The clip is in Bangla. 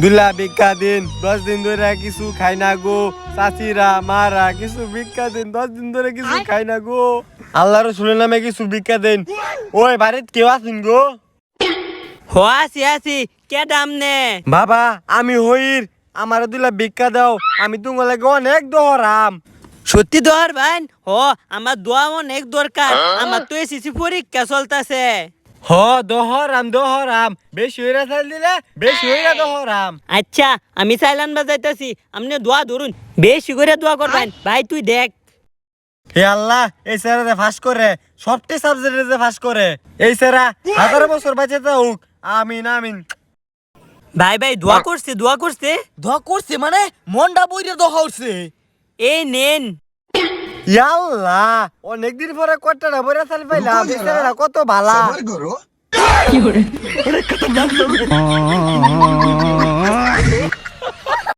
দুলা ভিক্ষা দিন দশ দিন ধরে কিছু খাই না গো। চাচিরা মারা কিছু ভিক্ষা দিন দশ দিন ধরে কিছু খাই না গো। আল্লাহ রসুলের নামে কিছু ভিক্ষা দিন। ওই বাড়িতে কেউ আছেন গো? হ আছি আছি। কে দাম নে? বাবা আমি হইর। আমার দুলা ভিক্ষা দাও। আমি তোমার লাগে অনেক দহরাম। সত্যি দর ভাই হ আমার দোয়া অনেক দরকার। আমার তো এসিসি পরীক্ষা চলতেছে। হ দহরাম দহরাম। বেশি হইরা চাল দিলে বেশি হইরা দহরাম। আচ্ছা আমি সাইলান বাজাইতাছি। আপনি দোয়া ধরুন। বেশি করে দোয়া করবেন। ভাই তুই দেখ। হে আল্লাহ এই স্যারা যে ফাঁস করে সবটি সাবজেক্টে যে ফাঁস করে এই স্যারা হাজার বছর বাঁচে হোক আমিন আমিন। ভাই ভাই দোয়া করছে দোয়া করছে। ধোয়া করছে মানে মনটা বইরে দোয়া করছে এই নেন। ইয়াল্লা অনেকদিন পরে কটটা ভরে সাল পাইলা? বিছানা কত ভালা কি